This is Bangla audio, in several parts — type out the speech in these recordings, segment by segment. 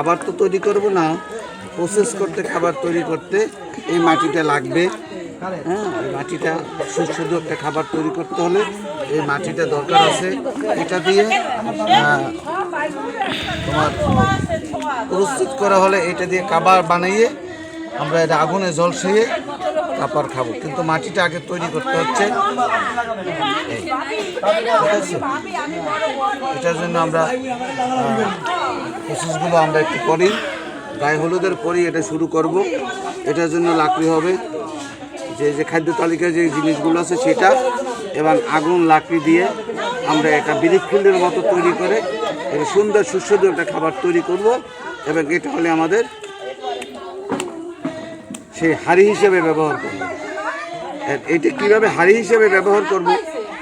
খাবার তো তৈরি করব না প্রসেস করতে, খাবার তৈরি করতে এই মাটিটা লাগবে। হ্যাঁ এই মাটিটা সুস্বাদু একটা খাবার তৈরি করতে হলে এই মাটিটা দরকার আছে। এটা দিয়ে তোমার প্রস্তুত করা হলে এটা দিয়ে খাবার বানাইয়ে আমরা এটা আগুনে জল সেয়ে তারপর খাব। কিন্তু মাটিটা আগে তৈরি করতে হচ্ছে। এটার জন্য আমরা প্রসেসগুলো আমরা একটু করি। গায়ে হলুদের পরই এটা শুরু করব। এটার জন্য লাকড়ি হবে। যে যে খাদ্য তালিকায় যে জিনিসগুলো আছে সেটা, এবং আগুন লাকড়ি দিয়ে আমরা একটা বিরিক ফিল্ডের মতো তৈরি করে সুন্দর সুস্বাদু একটা খাবার তৈরি করব, এবং এটা হলে আমাদের সেই হাড়ি হিসেবে ব্যবহার করব। এটা কীভাবে হাড়ি হিসেবে ব্যবহার করব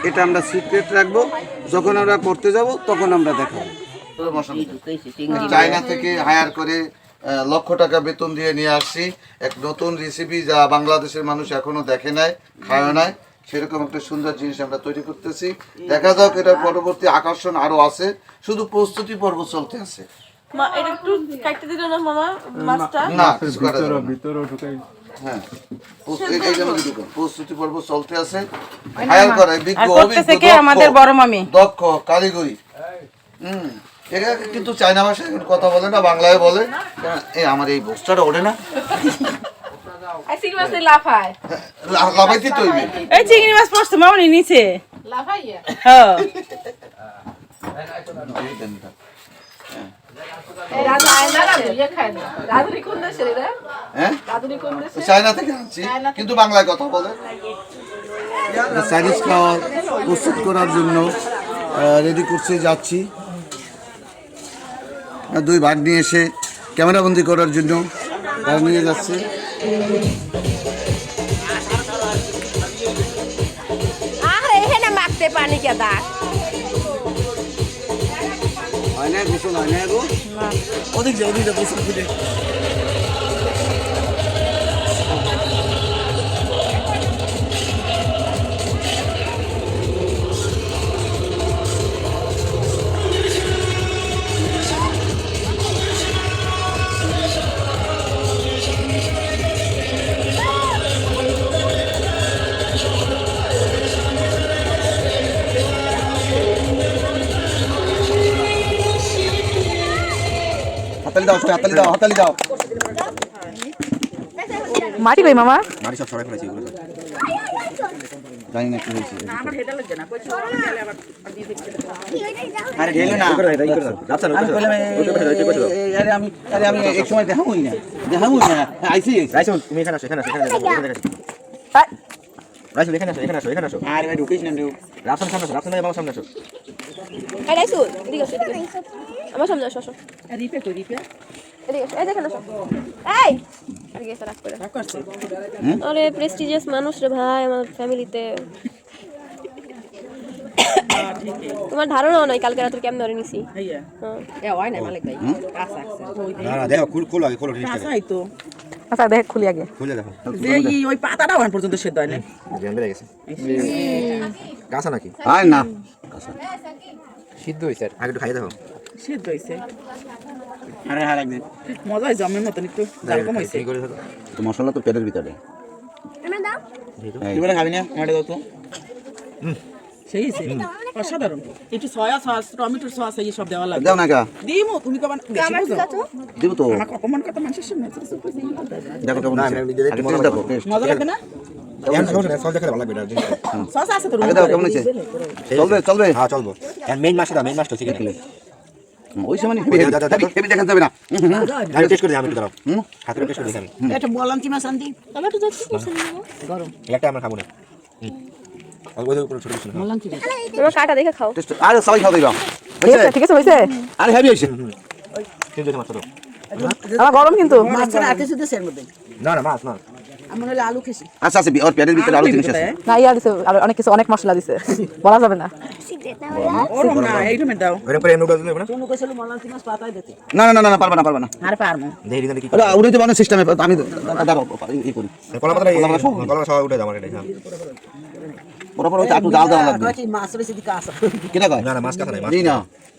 এটা আমরা সিক্রেট রাখব। যখন আমরা করতে যাব তখন আমরা দেখাবো। চায়না থেকে হায়ার করে লক্ষ টাকা বেতন দিয়ে নিয়ে আসছি। এক নতুন রেসিপি যা বাংলাদেশের মানুষ এখনও দেখে নাই খায় নাই। সেরকম একটা সুন্দর জিনিস আমরা তৈরি করতেছি। দেখা যাক এটার পরবর্তী আকর্ষণ আরও আছে। শুধু প্রস্তুতি পর্ব চলতে আছে। মা এটা একটু কাটতে দিল না মামা? মাছটা? না যাবে না। হ্যাঁ। প্রস্তুতি- এই- এই যে আমাদের দোকান। প্রস্তুতি পর্ব চলতে আছে। হায়ার করে বিজ্ঞ অভিজ্ঞ, আমাদের বড় মামি। দক্ষ কারিগরি। হুম। এটা কিন্তু চায়না ভাষায় এখন কথা বলে না বাংলায় বলে। এই আমার এই বস্তাটা ওঠে না। লাফাইতে তৈরি এই চিংড়ি মাছ পড়ছে মামনি নিচে। লাফাইয়া? হ্যাঁ চায়না থেকে আনছি কিন্তু বাংলায় কথা বলে খাওয়ার প্রস্তুত করার জন্য রেডি করতে যাচ্ছি দুই ভাগ নিয়ে এসে ক্যামেরাবন্দি করার জন্য তারা নিয়ে যাচ্ছে পানি কে না ভীষণ গো ওদিক যা ওদিক দাও সবাই হাতালি দাও হাতালি দাও। মাটি কই মামা? মাটি সব সরাই ফেলেছি এগুলো জানি না কি হয়েছে। আরে ঢেলে না। আরে আমি আরে আমি এক সময় দেখাবই না। দেখাবই না। আইসি তুমি এখানে আসো এখানে আসো এখানে আসো, রাইসুল এখানে আসো। এখানে আসো এখানে আসো আরে ভাই ঢুকিস না ঢুক। রাফসান সামনে আসো রাফসান ভাই আমার সামনে আসো। রাইসুল আসো এদিকে আসো। আমার সামনে আসো আসো। রিপে কই রিপে। আরে প্রেস্টিজিয়াস মানুষ রে ভাই আমার ফ্যামিলিতে তোমার ধারণাও নাই কালকে রাত্রে কেমন ধরে নিছি? হ্যাঁ। হয় তো। আচ্ছা দেখ খুলি আগে। খুলে দেখো। যে ওই পাতাটা ওখান পর্যন্ত সেদ্ধ হয় না গেছে কাঁচা নাকি? আয় না। সিদ্ধ হয়েছে আগে একটু খাইয়ে দেখো। সেদ্ধ হয়েছে আরে হ্যাঁ একদিন মজা হয়েছে আমার মতন একটু জাল কম হয়েছে কি করে দেখো তো মশলা তো পেটের ভিতরে। এবারে খাবি না? মাঠে দাও তো। সেই অসাধারণ। একটু সয়া সস টমেটোর সস এই সব দেওয়া লাগবে। দাও না কা দিমু তুমি কমান দিব তো। আমাকে অপমান কথা মানুষের সামনে দেখো কেমন না, দেখে মজা লাগবে আছে কেমন চলবে চলবে। হ্যাঁ চলবো। মেইন মাছটা দাও মেইন মাছটা চিকেন ওই সময় দাও। হেভি দেখাতে হবে না। আমি টেস্ট করে আমি একটু দাঁড়াও। হাতের টেস্ট করে দিই আমি এটা বললাম কি মাছ আনতি টমেটো যাচ্ছে গরম। একটা আমরা খাব না। না। বললাম কি তোমার কাটা দেখে খাও। আরে সবাই খাওয়া দিবা ঠিক আছে হয়েছে। আরে হেভি হয়েছে। মাছ আমার গরম কিন্তু। মাছ ছাড়া আর কিছু দিছে মধ্যে। না না মাছ মাছ। আমার হলে আলু খেছি আচ্ছা আচ্ছা ওর পেটের ভিতরে আরও জিনিস আছে। না ইয়া দিছে অনেক কিছু অনেক মশলা দিছে। বলা যাবে না। না না না? না না না পারবা না পারবা না। আর কি সিস্টেমে আমি দাঁড়াও এই করি। কলা পাতা কলা সব? উঠে যাও এটা ওরা পরে একটু জাল লাগবে। মাছ রইছে দিকে আসা। কেটা কয়? না না মাছ কাঁচা নাই মাছ না।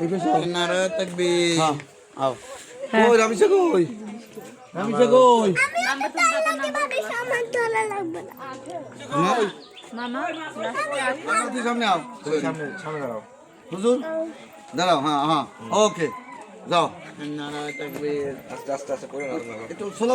এই পেশে আও নারায় তাকবীর। হ্যাঁ আও। কই রামিসা কই? রামিসা কই? নাম্বার তো বাবা নাম্বার সামান তোলা লাগবে না দাঁড়াও। হ্যাঁ হ্যাঁ। ওকে যাও। একটু সোলো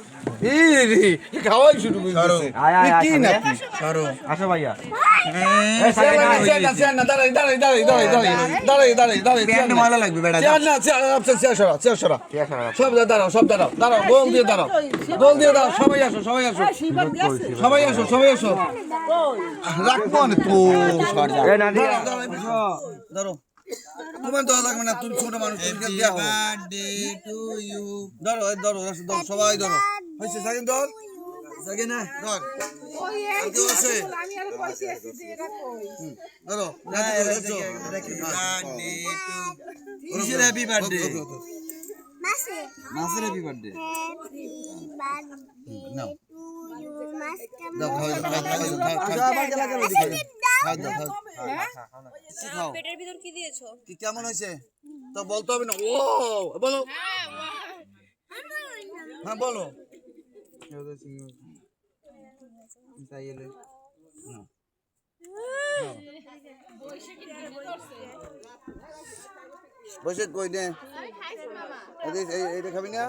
খাওয়াই শুরু করছে কি না সরো আসো ভাইয়া সবাই আসো সবাই আসো রাখব তো ধরো তোমার দেওয়া লাগবে না তুমি ছোট মানুষ তুমি ইউ ধরো ধরো ধরো সবাই ধরো। হয়েছে সাকিন ধর সাকিন না ধর। কেউ আছে। ধরো হ্যাপি বার্থডে মাসের হ্যাপি বার্থডে নাও। দাও খাও খাও খাও খাও খাও, খাও, দাও, খাও? পেটের ভিতর কি দিয়েছ? কি কেমন হয়েছে? তো বলতে হবে না। ও বলো। হ্যাঁ বলো। বসে কই নে? এইটা খাবি না?